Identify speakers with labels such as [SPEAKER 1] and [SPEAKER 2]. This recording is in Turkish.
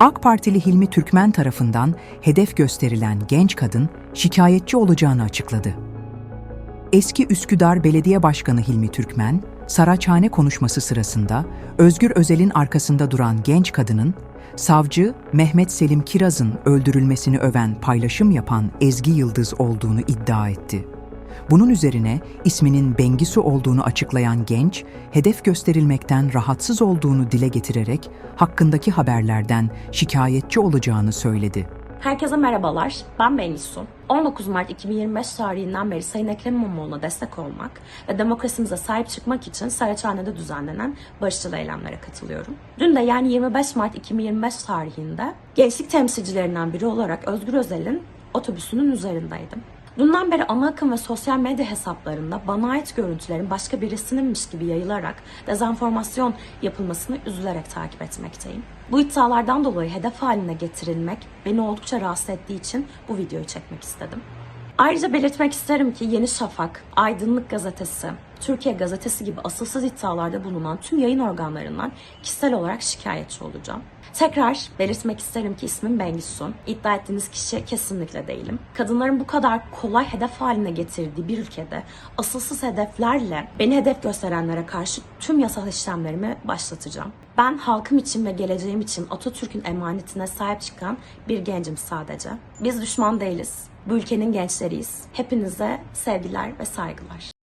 [SPEAKER 1] AK Partili Hilmi Türkmen tarafından hedef gösterilen genç kadın şikayetçi olacağını açıkladı. Eski Üsküdar Belediye Başkanı Hilmi Türkmen, Saraçhane konuşması sırasında Özgür Özel'in arkasında duran genç kadının, savcı Mehmet Selim Kiraz'ın öldürülmesini öven paylaşım yapan Ezgi Yıldız olduğunu iddia etti. Bunun üzerine isminin Bengisu olduğunu açıklayan genç, hedef gösterilmekten rahatsız olduğunu dile getirerek hakkındaki haberlerden şikayetçi olacağını söyledi.
[SPEAKER 2] Herkese merhabalar, ben Bengisu. 19 Mart 2025 tarihinden beri Sayın Ekrem İmamoğlu'na destek olmak ve demokrasimize sahip çıkmak için Saraçhane'de düzenlenen barışçıl eylemlere katılıyorum. Dün de yani 25 Mart 2025 tarihinde gençlik temsilcilerinden biri olarak Özgür Özel'in otobüsünün üzerindeydim. Dünden beri ana akım ve sosyal medya hesaplarında bana ait görüntülerin başka birisininmiş gibi yayılarak dezenformasyon yapılmasını üzülerek takip etmekteyim. Bu iddialardan dolayı hedef haline getirilmek beni oldukça rahatsız ettiği için bu videoyu çekmek istedim. Ayrıca belirtmek isterim ki Yeni Şafak, Aydınlık Gazetesi, Türkiye Gazetesi gibi asılsız iddialarda bulunan tüm yayın organlarından kişisel olarak şikayetçi olacağım. Tekrar belirtmek isterim ki ismim Bengisu. İddia ettiğiniz kişi kesinlikle değilim. Kadınların bu kadar kolay hedef haline getirdiği bir ülkede asılsız hedeflerle beni hedef gösterenlere karşı tüm yasal işlemlerimi başlatacağım. Ben halkım için ve geleceğim için Atatürk'ün emanetine sahip çıkan bir gencim sadece. Biz düşman değiliz. Bu ülkenin gençleriyiz. Hepinize sevgiler ve saygılar.